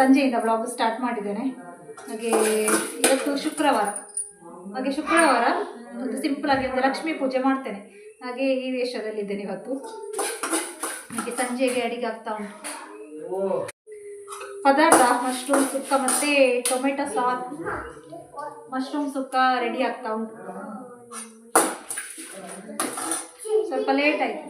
ಸಂಜೆಯಿಂದ blog start ಮಾಡಿದ್ದೇನೆ. ಹಾಗೆ ಇವತ್ತು ಶುಕ್ರವಾರ. ಹಾಗೆ ಶುಕ್ರವಾರ ಒಂದು ಸಿಂಪಲ್ ಆಗಿ ಒಂದು ಲಕ್ಷ್ಮೀ ಪೂಜೆ ಮಾಡ್ತೇನೆ. ಹಾಗೆ ಈ ವೇಷದಲ್ಲಿದ್ದೇನೆ ಇವತ್ತು. ಹಾಗೆ ಸಂಜೆಗೆ ಅಡಿಗೆ ಆಗ್ತಾ ಉಂಟು. ಪದಾರ್ಥ ಮಶ್ರೂಮ್ ಸುಕ್ಕ ಮತ್ತೆ tomato sauce mushroom sukka ready ಆಗ್ತಾ ಉಂಟು. ಸ್ವಲ್ಪ ಲೇಟ್ ಆಯ್ತು.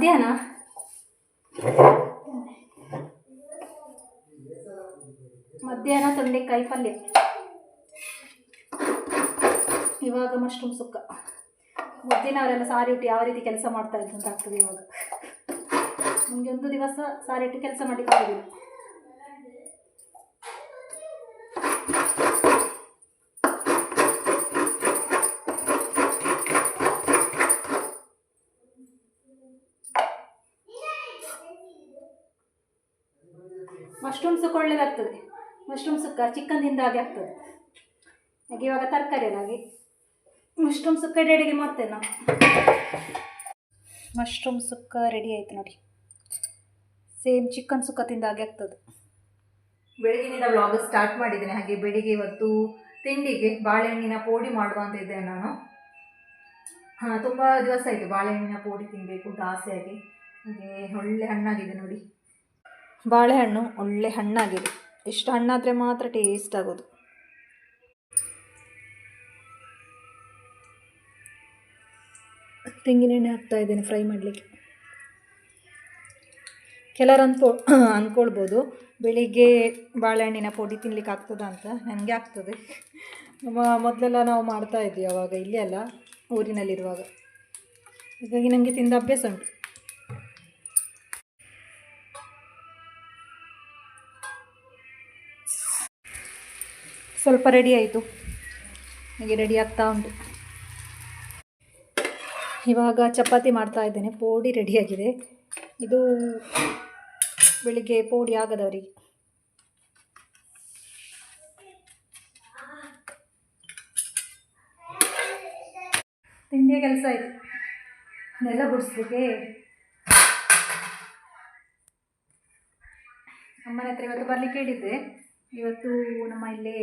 ಮಧ್ಯಾಹ್ನ? ಮಧ್ಯಾಹ್ನ ತೊಂಡೆಕಾಯಿ ಪಲ್ಯ. ಇವಾಗ ಮಶ್ರೂಮ್ ಸುಕ್ಕ. ಮೊದಲಿನವರೆಲ್ಲ ಸಾರಿ ಉಟ್ಟು ಯಾವ ರೀತಿ ಕೆಲಸ ಮಾಡ್ತಾ ಇದ್ರು ಅಂತ ಆಗ್ತದೆ ಇವಾಗ. ನಮಗೆ ಒಂದು ದಿವಸ ಸಾರಿ ಇಟ್ಟು ಕೆಲಸ ಮಾಡಲಿಕ್ಕೆ ಮಶ್ರೂಮ್ ಸುಕ್ಕ ಒಳ್ಳೇದಾಗ್ತದೆ. ಮಶ್ರೂಮ್ ಸುಕ್ಕ ಚಿಕನ್ನಿಂದ ಹಾಗೆ ಆಗ್ತದೆ. ಹಾಗೆ ಇವಾಗ ತರಕಾರಿ ಎಲ್ಲ ಹಾಗೆ ಮಶ್ರೂಮ್ ಸುಕ್ಕ ರೆಡಿಗೆ ಮಾಡ್ತೇನೆ ನಾವು ಮಶ್ರೂಮ್ ಸುಕ್ಕ ರೆಡಿ ಆಯಿತು ನೋಡಿ. ಸೇಮ್ ಚಿಕನ್ ಸುಕ್ಕ ತಿಂದ ಹಾಗೆ ಆಗ್ತದೆ. ಬೆಳಗಿನಿಂದ ವ್ಲಾಗ್ ಸ್ಟಾರ್ಟ್ ಮಾಡಿದ್ದೇನೆ. ಹಾಗೆ ಬೆಳಿಗ್ಗೆ ಇವತ್ತು ತಿಂಡಿಗೆ ಬಾಳೆಹಣ್ಣಿನ ಪೋಡಿ ಮಾಡುವ ಅಂತ ಇದ್ದೇನೆ ನಾನು. ಹಾಂ, ತುಂಬ ದಿವಸ ಆಯಿತು ಬಾಳೆಹಣ್ಣಿನ ಪೋಡಿ ತಿನ್ನಬೇಕು ಅಂತ ಆಸೆಯಾಗಿ. ಹಾಗೆ ಒಳ್ಳೆ ಹಣ್ಣಾಗಿದೆ ನೋಡಿ. ಬಾಳೆಹಣ್ಣು ಒಳ್ಳೆ ಹಣ್ಣಾಗಿದೆ. ಇಷ್ಟು ಹಣ್ಣಾದರೆ ಮಾತ್ರ ಟೇಸ್ಟ್ ಆಗೋದು. ತೆಂಗಿನೆಣ್ಣೆ ಹಾಕ್ತಾ ಇದ್ದೇನೆ ಫ್ರೈ ಮಾಡಲಿಕ್ಕೆ. ಕೆಲವರು ಅಂದ್ಕೊ ಅಂದ್ಕೊಳ್ಬೋದು ಬೆಳಿಗ್ಗೆ ಬಾಳೆಹಣ್ಣಿನ ಪುಡಿ ತಿನ್ಲಿಕ್ಕೆ ಆಗ್ತದ ಅಂತ. ನನಗೆ ಆಗ್ತದೆ. ಮೊದಲೆಲ್ಲ ನಾವು ಮಾಡ್ತಾ ಇದ್ವಿ ಅವಾಗ. ಇಲ್ಲಿ ಅಲ್ಲ, ಊರಿನಲ್ಲಿರುವಾಗ. ಹಾಗಾಗಿ ನನಗೆ ತಿಂದ ಅಭ್ಯಾಸ ಉಂಟು. ಸ್ವಲ್ಪ ರೆಡಿ ಆಯಿತು. ಹಾಗೆ ರೆಡಿ ಆಗ್ತಾ ಉಂಟು. ಇವಾಗ ಚಪಾತಿ ಮಾಡ್ತಾ ಇದ್ದೇನೆ. ಪೋಡಿ ರೆಡಿಯಾಗಿದೆ ಇದು ಬೆಳಿಗ್ಗೆ ಪೋಡಿ ಆಗದವರಿಗೆ. ತಿಂಡಿಯ ಕೆಲಸ ಆಯಿತು ನೆಲ ಗುಡಿಸ್ಲಿಕ್ಕೆ ಅಮ್ಮನ ಹತ್ರ ಇವತ್ತು ಬರಲಿಕ್ಕೆ ಹೇಳಿದ್ದೆ. ಇವತ್ತು ನಮ್ಮ ಇಲ್ಲಿ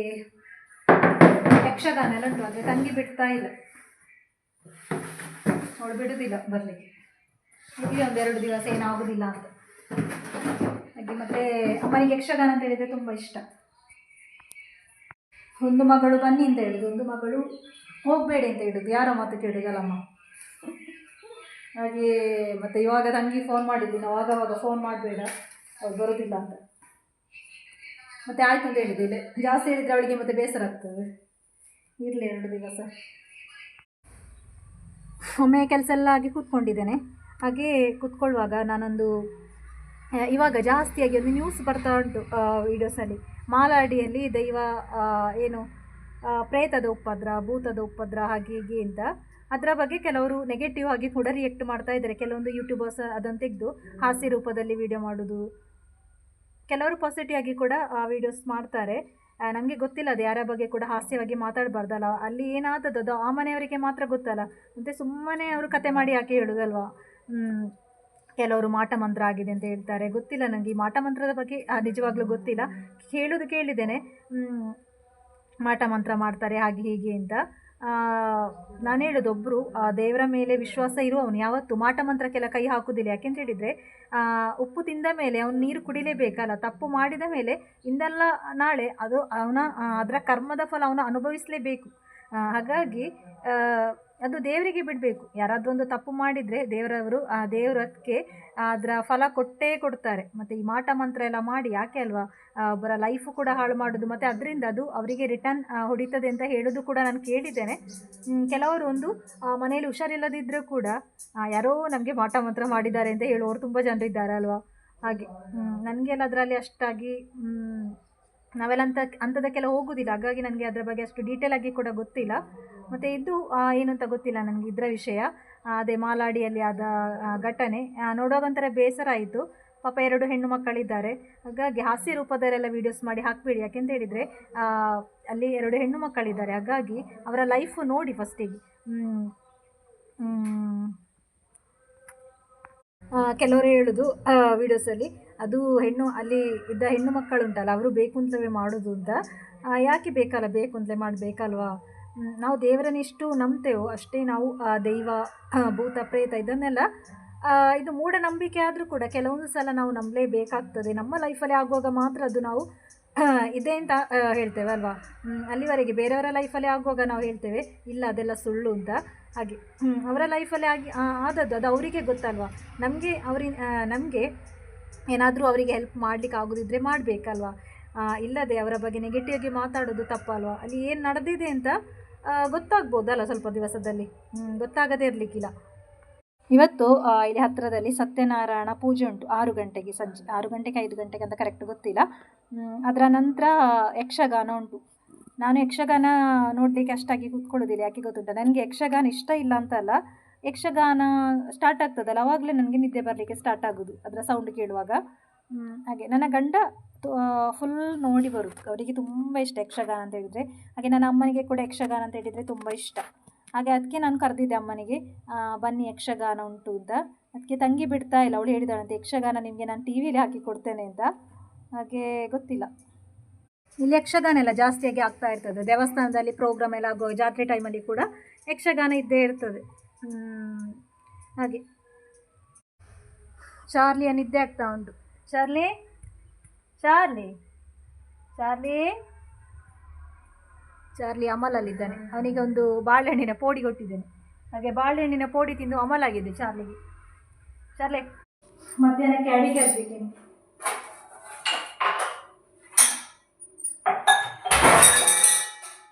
ಯಕ್ಷಗಾನ ಎಲ್ಲ ಉಂಟು ಆದರೆ ತಂಗಿ ಬಿಡ್ತಾ ಇಲ್ಲ ಅವಳು ಬಿಡುವುದಿಲ್ಲ ಬರಲಿಕ್ಕೆ. ಇಲ್ಲಿ ಒಂದೆರಡು ದಿವಸ ಏನಾಗೋದಿಲ್ಲ ಅಂತ. ಹಾಗೆ ಮತ್ತೆ ಅಮ್ಮನಿಗೆ ಯಕ್ಷಗಾನ ಅಂತ ಹೇಳಿದರೆ ತುಂಬ ಇಷ್ಟ. ಒಂದು ಮಗಳು ಬನ್ನಿ ಅಂತ ಹೇಳುದು ಒಂದು ಮಗಳು ಹೋಗಬೇಡಿ ಅಂತ ಹೇಳುದು ಯಾರ ಮಾತು ಕೇಳುದಲ್ಲಮ್ಮ. ಹಾಗೆ ಮತ್ತೆ ಇವಾಗ ತಂಗಿ ಫೋನ್ ಮಾಡಿದ್ದೀನಿ ಅವಾಗ ಅವಾಗ ಫೋನ್ ಮಾಡಬೇಡ ಅವ್ರು ಬರೋದಿಲ್ಲ ಅಂತ. ಮತ್ತೆ ಆಯ್ತು ಅಂತ ಹೇಳಿದ್ದಿಲ್ಲ ಜಾಸ್ತಿ ಹೇಳಿದರೆ ಅವಳಿಗೆ ಮತ್ತೆ ಬೇಸರ ಆಗ್ತದೆ. ಇರಲಿ ಎರಡು ದಿವಸ. ಒಮ್ಮೆ ಕೆಲಸ ಎಲ್ಲ ಆಗಿ ಕೂತ್ಕೊಂಡಿದ್ದೇನೆ. ಹಾಗೆ ಕೂತ್ಕೊಳ್ಳುವಾಗ ನಾನೊಂದು ಇವಾಗ ಜಾಸ್ತಿಯಾಗಿ ಒಂದು ನ್ಯೂಸ್ ಬರ್ತಾ ಉಂಟು ವೀಡಿಯೋಸಲ್ಲಿ ಮಾಲಾಡಿಯಲ್ಲಿ ದೈವ ಏನು ಪ್ರೇತದ ಉಪದ್ರ, ಭೂತದ ಉಪದ್ರ ಹಾಗೆ ಹೀಗೆ ಅಂತ. ಅದರ ಬಗ್ಗೆ ಕೆಲವರು ನೆಗೆಟಿವ್ ಆಗಿ ಕೂಡ ರಿಯಾಕ್ಟ್ ಮಾಡ್ತಾ ಇದ್ದಾರೆ. ಕೆಲವೊಂದು ಯೂಟ್ಯೂಬರ್ಸ್ ಅದನ್ನು ತೆಗೆದು ಹಾಸ್ಯ ರೂಪದಲ್ಲಿ ವಿಡಿಯೋ ಮಾಡೋದು. ಕೆಲವರು ಪಾಸಿಟಿವ್ ಆಗಿ ಕೂಡ ಆ ವಿಡಿಯೋಸ್ ಮಾಡ್ತಾರೆ. ನಮಗೆ ಗೊತ್ತಿಲ್ಲ ಅದು ಯಾರ ಬಗ್ಗೆ ಕೂಡ ಹಾಸ್ಯವಾಗಿ ಮಾತಾಡಬಾರ್ದಲ್ಲ. ಅಲ್ಲಿ ಏನಾದದ್ದು ಅದು ಆ ಮನೆಯವರಿಗೆ ಮಾತ್ರ ಗೊತ್ತಲ್ಲ. ಮತ್ತು ಸುಮ್ಮನೆ ಅವರು ಕತೆ ಮಾಡಿ ಯಾಕೆ ಹೇಳೋದಲ್ವಾ. ಕೆಲವರು ಮಾಟ ಮಂತ್ರ ಆಗಿದೆ ಅಂತ ಹೇಳ್ತಾರೆ. ಗೊತ್ತಿಲ್ಲ ನನಗೆ ಈ ಮಾಟ ಮಂತ್ರದ ಬಗ್ಗೆ ನಿಜವಾಗ್ಲೂ ಗೊತ್ತಿಲ್ಲ. ಹೇಳೋದು ಕೇಳಿದ್ದೇನೆ. ಮಾಟಮಂತ್ರ ಮಾಟ ಮಂತ್ರ ಮಾಡ್ತಾರೆ ಹಾಗೆ ಹೀಗೆ ಅಂತ. ನಾನು ಹೇಳೋದು ಒಬ್ಬರು ದೇವರ ಮೇಲೆ ವಿಶ್ವಾಸ ಇರುವವನು ಯಾವತ್ತು ಮಾಟ ಮಂತ್ರಕ್ಕೆಲ್ಲ ಕೈ ಹಾಕುವುದಿಲ್ಲ. ಯಾಕೆಂತ ಹೇಳಿದರೆ ಉಪ್ಪು ತಿಂದ ಮೇಲೆ ಅವನು ನೀರು ಕುಡಿಲೇಬೇಕಲ್ಲ, ತಪ್ಪು ಮಾಡಿದ ಮೇಲೆ ಇಂದಲ್ಲ ನಾಳೆ ಅದು ಅವನ ಅದರ ಕರ್ಮದ ಫಲ ಅವನು ಅನುಭವಿಸಲೇಬೇಕು. ಹಾಗಾಗಿ ಅದು ದೇವರಿಗೆ ಬಿಡಬೇಕು. ಯಾರಾದರೂ ಒಂದು ತಪ್ಪು ಮಾಡಿದರೆ ದೇವರವರು ಆ ದೇವರಕ್ಕೆ ಅದರ ಫಲ ಕೊಟ್ಟೇ ಕೊಡ್ತಾರೆ. ಮತ್ತು ಈ ಮಾಟ ಮಂತ್ರ ಎಲ್ಲ ಮಾಡಿ ಯಾಕೆ ಅಲ್ವಾ? ಒಬ್ಬರ ಲೈಫು ಕೂಡ ಹಾಳು ಮಾಡೋದು. ಮತ್ತು ಅದರಿಂದ ಅದು ಅವರಿಗೆ ರಿಟರ್ನ್ ಹೊಡಿತದೆ ಅಂತ ಹೇಳೋದು ಕೂಡ ನಾನು ಕೇಳಿದ್ದೇನೆ. ಕೆಲವರು ಒಂದು ಮನೆಯಲ್ಲಿ ಹುಷಾರಿಲ್ಲದಿದ್ದರೂ ಕೂಡ ಯಾರೋ ನಮಗೆ ಮಾಟ ಮಂತ್ರ ಮಾಡಿದ್ದಾರೆ ಅಂತ ಹೇಳುವವರು ತುಂಬ ಜನರಿದ್ದಾರೆ ಅಲ್ವಾ? ಹಾಗೆ ನನಗೆಲ್ಲ ಅದರಲ್ಲಿ ಅಷ್ಟಾಗಿ ನಾವೆಲ್ಲ ಅಂತ, ಅಂಥದಕ್ಕೆಲ್ಲ ಹೋಗೋದಿಲ್ಲ. ಹಾಗಾಗಿ ನನಗೆ ಅದರ ಬಗ್ಗೆ ಅಷ್ಟು ಡೀಟೇಲ್ ಆಗಿ ಕೂಡ ಗೊತ್ತಿಲ್ಲ. ಮತ್ತೆ ಇದು ಏನು ಅಂತ ಗೊತ್ತಿಲ್ಲ ನನಗೆ ಇದರ ವಿಷಯ. ಅದೇ ಮಾಲಾಡಿಯಲ್ಲಿ ಆದ ಘಟನೆ. ನೋಡುವಾಗ ಒಂಥರ ಬೇಸರ ಆಯಿತು. ಪಾಪ ಎರಡು ಹೆಣ್ಣು ಮಕ್ಕಳಿದ್ದಾರೆ. ಹಾಗಾಗಿ ಹಾಸ್ಯ ರೂಪದಲ್ಲೆಲ್ಲ ವೀಡಿಯೋಸ್ ಮಾಡಿ ಹಾಕ್ಬೇಡಿ. ಯಾಕೆಂತ ಹೇಳಿದರೆ ಅಲ್ಲಿ ಎರಡು ಹೆಣ್ಣು ಮಕ್ಕಳಿದ್ದಾರೆ. ಹಾಗಾಗಿ ಅವರ ಲೈಫ್ ನೋಡಿ ಫಸ್ಟಿಗೆ ಕೆಲವರು ಹೇಳೋದು ವೀಡಿಯೋಸಲ್ಲಿ ಅದು ಹೆಣ್ಣು, ಅಲ್ಲಿ ಇದ್ದ ಹೆಣ್ಣು ಮಕ್ಕಳು ಉಂಟಲ್ಲ ಅವರು ಬೇಕು ಅಂತಲೇ ಮಾಡೋದು ಅಂತ. ಯಾಕೆ ಬೇಕಲ್ಲ? ಬೇಕು ಅಂತಲೇ ಮಾಡಬೇಕಲ್ವಾ? ನಾವು ದೇವರನ್ನ ಎಷ್ಟು ನಂಬ್ತೇವೋ ಅಷ್ಟೇ ನಾವು ಆ, ದೈವ ಭೂತ ಪ್ರೇತ ಇದನ್ನೆಲ್ಲ ಇದು ಮೂಢನಂಬಿಕೆ ಆದರೂ ಕೂಡ ಕೆಲವೊಂದು ಸಲ ನಾವು ನಂಬಲೇಬೇಕಾಗ್ತದೆ. ನಮ್ಮ ಲೈಫಲ್ಲಿ ಆಗುವಾಗ ಮಾತ್ರ ಅದು ನಾವು ಇದೆ ಅಂತ ಹೇಳ್ತೇವೆ ಅಲ್ವಾ? ಅಲ್ಲಿವರೆಗೆ ಬೇರೆಯವರ ಲೈಫಲ್ಲಿ ಆಗುವಾಗ ನಾವು ಹೇಳ್ತೇವೆ ಇಲ್ಲ ಅದೆಲ್ಲ ಸುಳ್ಳು ಅಂತ. ಹಾಗೆ ಅವರ ಲೈಫಲ್ಲಿ ಆಗಿ ಆದದ್ದು ಅದು ಅವರಿಗೆ ಗೊತ್ತಲ್ವಾ? ನಮಗೆ ಅವರಿ ನಮಗೆ ಏನಾದರೂ ಅವರಿಗೆ ಹೆಲ್ಪ್ ಮಾಡಲಿಕ್ಕೆ ಆಗೋದಿದ್ರೆ ಮಾಡಬೇಕಲ್ವಾ? ಇಲ್ಲದೆ ಅವರ ಬಗ್ಗೆ ನೆಗೆಟಿವ್ಗೆ ಮಾತಾಡೋದು ತಪ್ಪಲ್ವಾ? ಅಲ್ಲಿ ಏನು ನಡೆದಿದೆ ಅಂತ ಗೊತ್ತಾಗ್ಬೋದಲ್ಲ ಸ್ವಲ್ಪ ದಿವಸದಲ್ಲಿ. ಗೊತ್ತಾಗದೇ ಇರಲಿಕ್ಕಿಲ್ಲ. ಇವತ್ತು ಇಲ್ಲಿ ಹತ್ತಿರದಲ್ಲಿ ಸತ್ಯನಾರಾಯಣ ಪೂಜೆ ಉಂಟು. ಆರು ಗಂಟೆಗೆ ಸಂಜೆ, ಆರು ಗಂಟೆಗೆ ಐದು ಗಂಟೆಗೆ ಅಂತ ಕರೆಕ್ಟ್ ಗೊತ್ತಿಲ್ಲ. ಅದರ ನಂತರ ಯಕ್ಷಗಾನ ಉಂಟು. ನಾನು ಯಕ್ಷಗಾನ ನೋಡಲಿಕ್ಕೆ ಅಷ್ಟಾಗಿ ಕೂತ್ಕೊಳ್ಳೋದಿಲ್ಲ, ಯಾಕೆ ಗೊತ್ತುಂಟ? ನನಗೆ ಯಕ್ಷಗಾನ ಇಷ್ಟ ಇಲ್ಲ ಅಂತಲ್ಲ, ಯಕ್ಷಗಾನ ಸ್ಟಾರ್ಟ್ ಆಗ್ತದಲ್ಲ, ಅವಾಗಲೇ ನನಗೆ ನಿದ್ದೆ ಬರಲಿಕ್ಕೆ ಸ್ಟಾರ್ಟ್ ಆಗೋದು, ಅದರ ಸೌಂಡ್ ಕೇಳುವಾಗ. ಹಾಗೆ ನನ್ನ ಗಂಡ ಫುಲ್ ನೋಡಿ ಬರುತ್ತೆ. ಅವರಿಗೆ ತುಂಬ ಇಷ್ಟ ಯಕ್ಷಗಾನ ಅಂತ ಹೇಳಿದರೆ. ಹಾಗೆ ನನ್ನ ಅಮ್ಮನಿಗೆ ಕೂಡ ಯಕ್ಷಗಾನ ಅಂತ ಹೇಳಿದರೆ ತುಂಬ ಇಷ್ಟ. ಹಾಗೆ ಅದಕ್ಕೆ ನಾನು ಕರೆದಿದ್ದೆ ಅಮ್ಮನಿಗೆ ಬನ್ನಿ ಯಕ್ಷಗಾನ ಉಂಟು ಅಂತ. ಅದಕ್ಕೆ ತಂಗಿ ಬಿಡ್ತಾ ಇಲ್ಲ. ಅವಳು ಹೇಳಿದಾಳಂತೆ, ಯಕ್ಷಗಾನ ನಿಮಗೆ ನಾನು ಟಿ ವಿಲಿ ಹಾಕಿ ಕೊಡ್ತೇನೆ ಅಂತ. ಹಾಗೆ ಗೊತ್ತಿಲ್ಲ. ಇಲ್ಲಿ ಯಕ್ಷಗಾನ ಎಲ್ಲ ಜಾಸ್ತಿಯಾಗಿ ಆಗ್ತಾ ಇರ್ತದೆ. ದೇವಸ್ಥಾನದಲ್ಲಿ ಪ್ರೋಗ್ರಾಮ್ ಎಲ್ಲ ಆಗುವ ಜಾತ್ರೆ ಟೈಮಲ್ಲಿ ಕೂಡ ಯಕ್ಷಗಾನ ಇದ್ದೇ ಇರ್ತದೆ. ಹಾಗೆ. ಚಾರ್ಲಿಯ ನಿದ್ದೆ ಆಗ್ತಾ ಉಂಟು. ಚಾರ್ಲಿ ಚಾರ್ಲಿ ಚಾರ್ಲಿ ಚಾರ್ಲಿ ಅಮಲಲ್ಲಿದ್ದಾನೆ ಅವನಿಗೆ ಒಂದು ಬಾಳೆಹಣ್ಣಿನ ಪೋಡಿ ಕೊಟ್ಟಿದ್ದೇನೆ. ಹಾಗೆ ಬಾಳೆಹಣ್ಣಿನ ಪೋಡಿ ತಿಂದು ಅಮಲಾಗಿದೆ ಚಾರ್ಲಿಗೆ ಚಾರ್ಲಿ ಮಧ್ಯಾಹ್ನಕ್ಕೆ ಅಡಿಗೆ ಆಗ್ಬೇಕೇನು?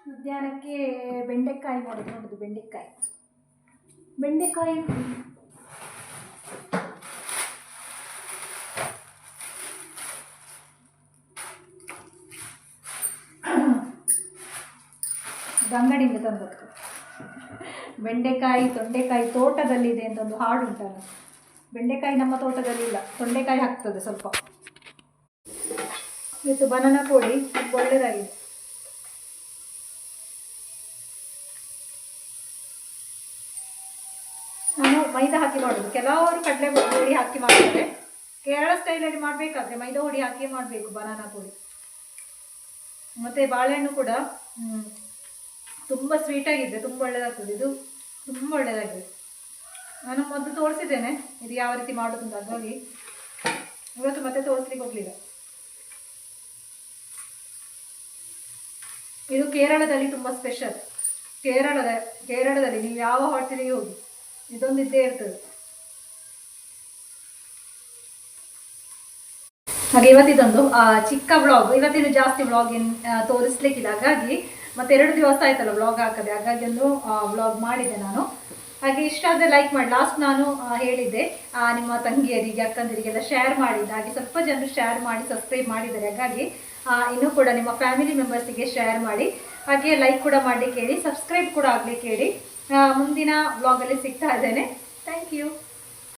ಮಧ್ಯಾಹ್ನಕ್ಕೆ ಬೆಂಡೆಕಾಯಿ ಮಾಡಿದ್ದು ನೋಡೋದು ಬೆಂಡೆಕಾಯಿ. ಬೆಂಡೆಕಾಯಿ? ಅಂಗಡಿಯಿಂದ ತಂದದ್ದು. ಬೆಂಡೆಕಾಯಿ, ತೊಂಡೆಕಾಯಿ ತೋಟದಲ್ಲಿದೆ ಅಂತ ಒಂದು ಹಾಡು ಉಂಟಲ್ಲ. ಬೆಂಡೆಕಾಯಿ ನಮ್ಮ ತೋಟದಲ್ಲಿ ಇಲ್ಲ. ತೊಂಡೆಕಾಯಿ ಹಾಕ್ತದೆ ಸ್ವಲ್ಪ. ಇವತ್ತು ಬನಾನ ಕೋಳಿ ಒಳ್ಳೆಯದಾಗಿದೆ ನಾನು ಮೈದಾ ಹಾಕಿ ಮಾಡೋದು. ಕೆಲವರು ಕಡಲೆ ಹುಡಿ ಹಾಕಿ ಮಾಡ್ತಾರೆ. ಕೇರಳ ಸ್ಟೈಲಲ್ಲಿ ಮಾಡಬೇಕಾದ್ರೆ ಮೈದಾ ಹುಡಿ ಹಾಕಿ ಮಾಡಬೇಕು ಬನಾನಾ ಕೋಳಿ. ಮತ್ತು ಬಾಳೆಹಣ್ಣು ಕೂಡ ತುಂಬ ಸ್ವೀಟಾಗಿದೆ ತುಂಬ ಒಳ್ಳೆಯದಾಗ್ತದೆ ಇದು ತುಂಬ ಒಳ್ಳೆಯದಾಗಿದೆ ನಾನು ಮೊದಲು ತೋರಿಸಿದ್ದೇನೆ, ಇದು ಯಾವ ರೀತಿ ಮಾಡೋದು ಅಂತ ಹಾಗಾಗಿ. ಇವತ್ತು ಮತ್ತೆ ತೋರಿಸ್ಲಿಕ್ಕೆ ಹೋಗಲಿಲ್ಲ. ಇದು ಕೇರಳದಲ್ಲಿ ತುಂಬ ಸ್ಪೆಷಲ್ ಕೇರಳದ, ಕೇರಳದಲ್ಲಿ ನೀವು ಯಾವ ಹೋಟೆಲಿಗೆ ಹೋಗಿ ಇದೊಂದು ಇದ್ದೇ ಇರ್ತದೆ. ಹಾಗೆ ಇವತ್ತಿದೊಂದು ಚಿಕ್ಕ ವ್ಲಾಗ್ ಇವತ್ತಿನ ಜಾಸ್ತಿ ವ್ಲಾಗ್ ಏನು ತೋರಿಸ್ಲಿಕ್ಕಿಲ್ಲ. ಹಾಗಾಗಿ ಮತ್ತೆ ಎರಡು ದಿವಸ ಆಯ್ತಲ್ಲ ವ್ಲಾಗ್ ಹಾಕದೆ, ಹಾಗಾಗಿ ಒಂದು ವ್ಲಾಗ್ ಮಾಡಿದೆ ನಾನು. ಹಾಗೆ ಇಷ್ಟ ಆದರೆ ಲೈಕ್ ಮಾಡಿ. ಲಾಸ್ಟ್ ನಾನು ಹೇಳಿದ್ದೆ ನಿಮ್ಮ ತಂಗಿಯರಿಗೆ, ಅಕ್ಕಂದಿರಿಗೆಲ್ಲ ಶೇರ್ ಮಾಡಿದ್ದೆ. ಹಾಗೆ ಸ್ವಲ್ಪ ಜನರು ಶೇರ್ ಮಾಡಿ ಸಬ್ಸ್ಕ್ರೈಬ್ ಮಾಡಿದ್ದಾರೆ. ಹಾಗಾಗಿ ಇನ್ನೂ ಕೂಡ ನಿಮ್ಮ ಫ್ಯಾಮಿಲಿ ಮೆಂಬರ್ಸಿಗೆ ಶೇರ್ ಮಾಡಿ. ಹಾಗೆ ಲೈಕ್ ಕೂಡ ಮಾಡಲಿಕ್ಕೆ ಹೇಳಿ ಸಬ್ಸ್ಕ್ರೈಬ್ ಕೂಡ ಆಗಲಿಕ್ಕೆ ಹೇಳಿ. ಮುಂದಿನ ವ್ಲಾಗಲ್ಲಿ ಸಿಗ್ತಾ ಇದ್ದೇನೆ. Thank you